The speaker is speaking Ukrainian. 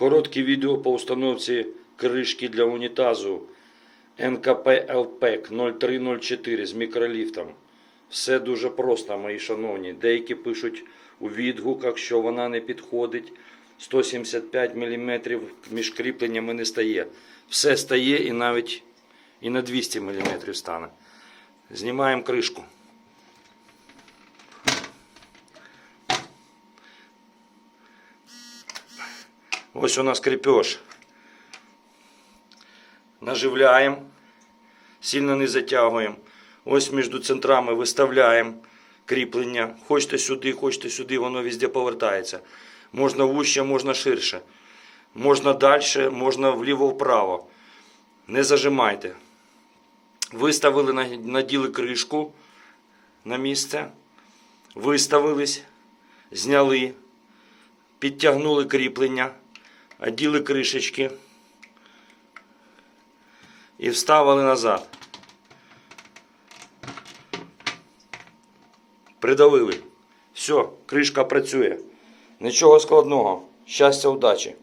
Коротке відео по установці кришки для унітазу НКП ЛПЕК 0304 з мікроліфтом. Все дуже просто, мої шановні. Деякі пишуть у відгуках, що вона не підходить. 175 мм між кріпленнями не стає. Все стає і навіть і на 200 мм стане. Знімаємо кришку. Ось у нас крепеж. Наживляємо, сильно не затягуємо. Ось між центрами виставляємо кріплення. Хочете сюди, хочете сюди, воно везде повертається. Можна вужче, можна ширше. Можна далі, можна вліво-вправо. Не зажимайте. Виставили, наділи кришку на місце. Виставились, зняли, підтягнули кріплення, оділи кришечки і вставили назад. Придавили. Все, кришка працює. Нічого складного. Щастя, удачі!